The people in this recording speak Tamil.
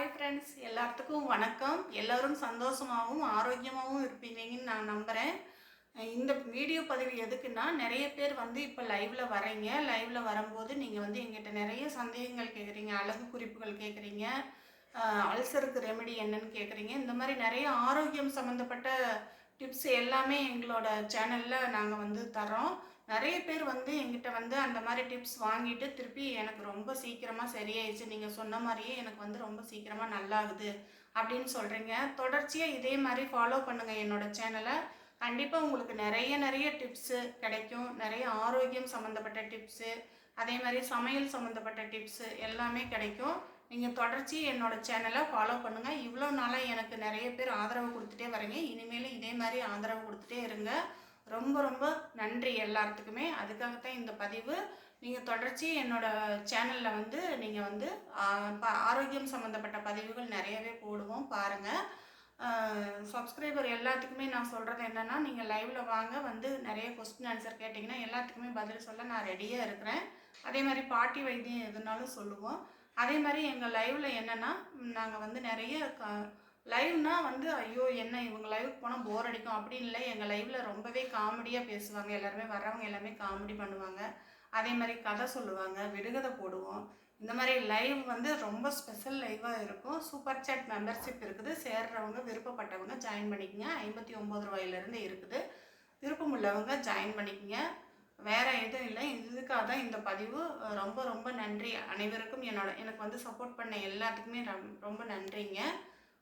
ஹாய் ஃப்ரெண்ட்ஸ் எல்லாத்துக்கும் வணக்கம். எல்லோரும் சந்தோஷமாகவும் ஆரோக்கியமாகவும் இருப்பீங்கன்னு நான் நம்புகிறேன் இந்த வீடியோ பதிவு எதுக்குன்னா நிறைய பேர் வந்து இப்போ லைவில் வரீங்க லைவில் வரும்போது நீங்கள் வந்து எங்கிட்ட நிறைய சந்தேகங்கள் கேட்குறீங்க அழகு குறிப்புகள் கேட்குறீங்க அல்சருக்கு ரெமெடி என்னன்னு கேட்குறீங்க இந்த மாதிரி நிறைய ஆரோக்கியம் சம்மந்தப்பட்ட டிப்ஸ் எல்லாமே எங்களோட சேனலில் நாங்கள் வந்து தரோம் நிறைய பேர் வந்து எங்கிட்ட வந்து அந்த மாதிரி டிப்ஸ் வாங்கிட்டு திருப்பி எனக்கு ரொம்ப சீக்கிரமாக சரியாயிடுச்சு. நீங்கள் சொன்ன மாதிரியே எனக்கு வந்து ரொம்ப சீக்கிரமாக நல்லாகுது அப்படின்னு சொல்கிறீங்க தொடர்ச்சியாக இதே மாதிரி ஃபாலோ பண்ணுங்கள் என்னோடய சேனலை கண்டிப்பாக உங்களுக்கு நிறைய நிறைய டிப்ஸு கிடைக்கும். நிறைய ஆரோக்கியம் சம்மந்தப்பட்ட டிப்ஸு அதே மாதிரி சமையல் சம்மந்தப்பட்ட டிப்ஸு எல்லாமே கிடைக்கும். நீங்கள் தொடர்ச்சி என்னோடய சேனலை ஃபாலோ பண்ணுங்கள் இவ்வளோ நாளாக எனக்கு நிறைய பேர் ஆதரவு கொடுத்துட்டே வரீங்க. இனிமேலும் இதே மாதிரி ஆதரவு கொடுத்துட்டே இருங்க. ரொம்ப ரொம்ப நன்றி எல்லாத்துக்குமே அதுக்காகத்தான் இந்த பதிவு. நீங்கள் தொடர்ச்சி என்னோடய சேனலில் வந்து நீங்கள் வந்து ஆரோக்கியம் சம்மந்தப்பட்ட பதிவுகள் நிறையவே போடுவோம் பாருங்கள் சப்ஸ்கிரைபர் எல்லாத்துக்குமே நான் சொல்கிறது என்னென்னா நீங்கள் லைவில் வாங்க வந்து நிறைய கொஸ்டின் ஆன்சர் கேட்டிங்கன்னா எல்லாத்துக்குமே பதில் சொல்ல நான் ரெடியாக இருக்கிறேன். அதே மாதிரி பாட்டி வைத்தியம் எதுனாலும் சொல்லுவோம். அதே மாதிரி எங்கள் லைவில் என்னென்னா நாங்கள் வந்து நிறைய க லைவ்னா வந்து ஐயோ என்ன இவங்க லைவுக்கு போனால் போர் அடிக்கும். அப்படின்னு இல்லை. எங்கள் லைவில் ரொம்பவே காமெடியாக பேசுவாங்க. எல்லாருமே வர்றவங்க எல்லாமே காமெடி பண்ணுவாங்க. அதே மாதிரி கதை சொல்லுவாங்க. விடுகதை போடுவோம். இந்த மாதிரி லைவ் வந்து ரொம்ப ஸ்பெஷல் லைவாக இருக்கும். சூப்பர் சாட் மெம்பர்ஷிப் இருக்குது. சேர்றவங்க விருப்பப்பட்டவங்க ஜாயின் பண்ணிக்கோங்க. ஐம்பத்தி ஒம்பது ரூபாயிலேருந்து இருக்குது. விருப்பம் உள்ளவங்க ஜாயின் பண்ணிக்கங்க. வேறு எதுவும் இல்லை. இதுக்காக தான் இந்த பதிவு. ரொம்ப ரொம்ப நன்றி. அனைவருக்கும் என்னோட எனக்கு வந்து சப்போர்ட் பண்ண எல்லாத்துக்குமே ரொம்ப நன்றிங்க.